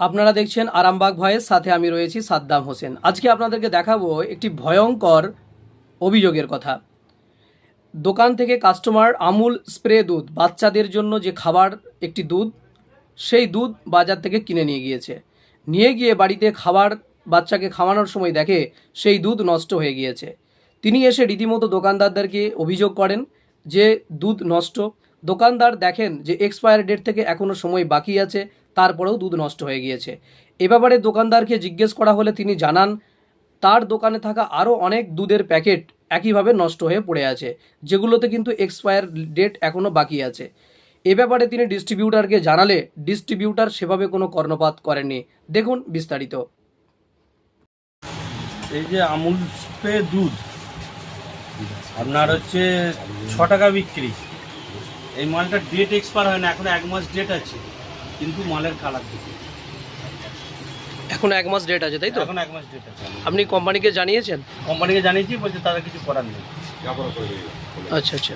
আপনারা দেখছেন আরামবাগ ভয়ের সাথে আমি রয়েছি সাদ্দাম হোসেন। আজকে আপনাদেরকে দেখাবো একটি ভয়ঙ্কর অভিযোগের কথা। দোকান থেকে কাস্টমার আমুল স্প্রে দুধ, বাচ্চাদের জন্য যে খাবার, একটি দুধ, সেই দুধ বাজার থেকে কিনে নিয়ে গিয়েছে। নিয়ে গিয়ে বাড়িতে খাবার, বাচ্চাকে খাওয়ানোর সময় দেখে সেই দুধ নষ্ট হয়ে গিয়েছে। তিনি এসে রীতিমতো দোকানদারদেরকে অভিযোগ করেন যে দুধ নষ্ট। দোকানদার দেখেন যে এক্সপায়ার ডেট থেকে এখনও সময় বাকি আছে। তারপরেও দুধ নষ্ট হয়ে গিয়েছে। এ ব্যাপারে দোকানদারকে জিজ্ঞেস করা হলে তিনি জানান, তার দোকানে থাকা আরও অনেক দুধের প্যাকেট একইভাবে নষ্ট হয়ে পড়ে আছে, যেগুলোতে কিন্তু এক্সপায়ার ডেট এখনও বাকি আছে। এ ব্যাপারে তিনি ডিস্ট্রিবিউটারকে জানালে, ডিস্ট্রিবিউটার সেভাবে কোনো কর্ণপাত করেননি। দেখুন বিস্তারিত। এই যে আমুল স্প্রে দুধ, আপনার হচ্ছে ছ টাকা বিক্রি। এই মালটা ডেট এক্সপায়ার হয় না, এখন এক মাস ডেট আছে। কিন্তু মালের কালার দিকে এখন এক মাস ডেট আছে তাই তো? এখন এক মাস ডেট আছে। আপনি কোম্পানিকে জানিয়েছেন? কোম্পানিকে জানিয়েছি বলছে তারা কিছু করার নেই। আচ্ছা আচ্ছা।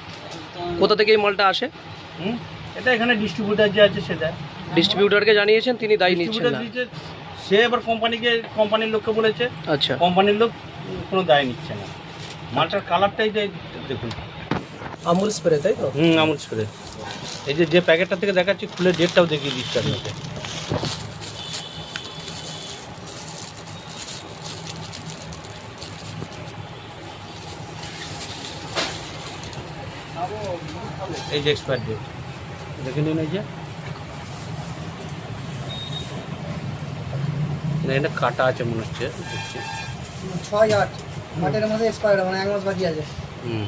কোথা থেকে এই মালটা আসে? হুম? এটা এখানে ডিস্ট্রিবিউটার যে আছে সেটা ডিস্ট্রিবিউটারকে জানিয়েছেন তিনি দায়ী নিচ্ছেন ডিস্ট্রিবিউটার না সে এবার কোম্পানিকে কোম্পানির লোককে বলেছে। আচ্ছা। কোম্পানির লোক কোনো দায় নিচ্ছে না। মালটার কালারটাই দেখুন। আমুল স্প্রে তাই তো? হুম আমুল স্প্রে এই যে যে প্যাকেটটা থেকে দেখাচ্ছি খুলে ডেটটাও দেখিয়ে দিচ্ছি আপনাকে। এই যে এক্সপায়ার ডেট দেখে নিন এই যে। না, এটা কাটা আছে মনে হচ্ছে। দেখছি ছয় আট। আটের মাসে এক্সপায়ার মানে এক মাস বাকি আছে। হুম।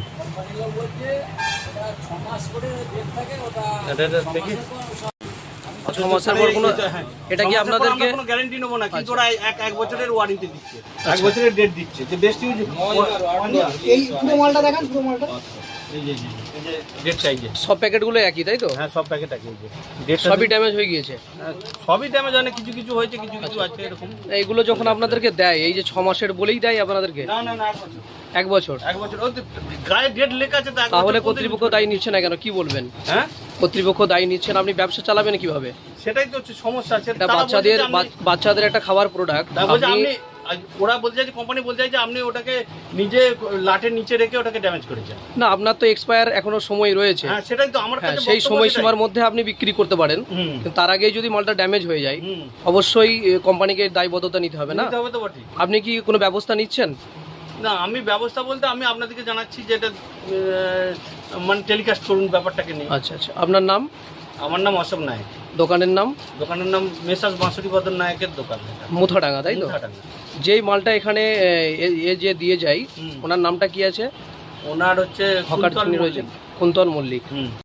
এটা- এটা দেখি। ছ মাসের পর কোনো হ্যাঁ। এটা কি ছ মাসের পর আপনাদেরকে আমরা কোনো গ্যারান্টি নেব না কিন্তু আচ্ছা। ওরা এক এক বছরের ওয়ারেন্টি দিচ্ছে। এক আচ্ছা। বছরের ডেট দিচ্ছে। যে বেস্ট ইউজ এই পুরো মালটা দেখান পুরো মালটা। এই যে এই যে ডেট চাইছে সব প্যাকেটগুলো একই তাই তো? হ্যাঁ সব প্যাকেট আছে সবই ড্যামেজ হয়ে গিয়েছে? সবই ড্যামেজ হয় কিছু কিছু হয়েছে কিছু কিছু আছে এরকম। এইগুলো যখন আপনাদেরকে দেয় এই যে ছ মাসের বলেই দেয় আপনাদেরকে? না না না এক বছর। এক বছর। গায়ে ডেট লেখা আছে তাহলে কর্তৃপক্ষ দায়ী নিচ্ছে না কেন? কি বলবেন? হ্যাঁ? কর্তৃপক্ষ দায়ী নিচ্ছেন আপনি ব্যবসা চালাবেন কীভাবে? সেটাই তো হচ্ছে সমস্যা আছে। বাচ্চাদের বাচ্চাদের একটা খাবার প্রোডাক্ট আপনি ওরা বলছে যে কোম্পানি বলছে যে আপনি ওটাকে নিজে লাটের নিচে রেখে ওটাকে ড্যামেজ করেছেন। না আপনার তো এক্সপায়ার এখনও সময় রয়েছে। হ্যাঁ সেটাই তো আমার হ্যাঁ কাছে সেই সময়সীমার মধ্যে আপনি বিক্রি করতে পারেন। তার আগেই যদি মালটা ড্যামেজ হয়ে যায় অবশ্যই কোম্পানিকে দায়বদ্ধতা নিতে হবে না। নিতে হবে তো আপনি কি কোনো ব্যবস্থা নিচ্ছেন? না আমি ব্যবস্থা বলতে আমি আপনাদেরকে জানাচ্ছি যে এটা মানে টেলিকাস্ট করুন ব্যাপারটাকে নিয়ে। আচ্ছা আচ্ছা। আপনার নাম? আমার নাম অশোক নায়ক। দোকানের নাম? দোকানের নাম মেসাজ বাঁশুরি বদন নায়কের দোকান। মুথাডাঙ্গা তাই তো? মুথাডাঙ্গা। যেই মালটা এখানে এ, যে দিয়ে হুম। ওনার নামটা কি আছে? ওনার হচ্ছে হকার কুন্তল রয়েছেন মল্লিক। কুন্তল মল্লিক। হুম।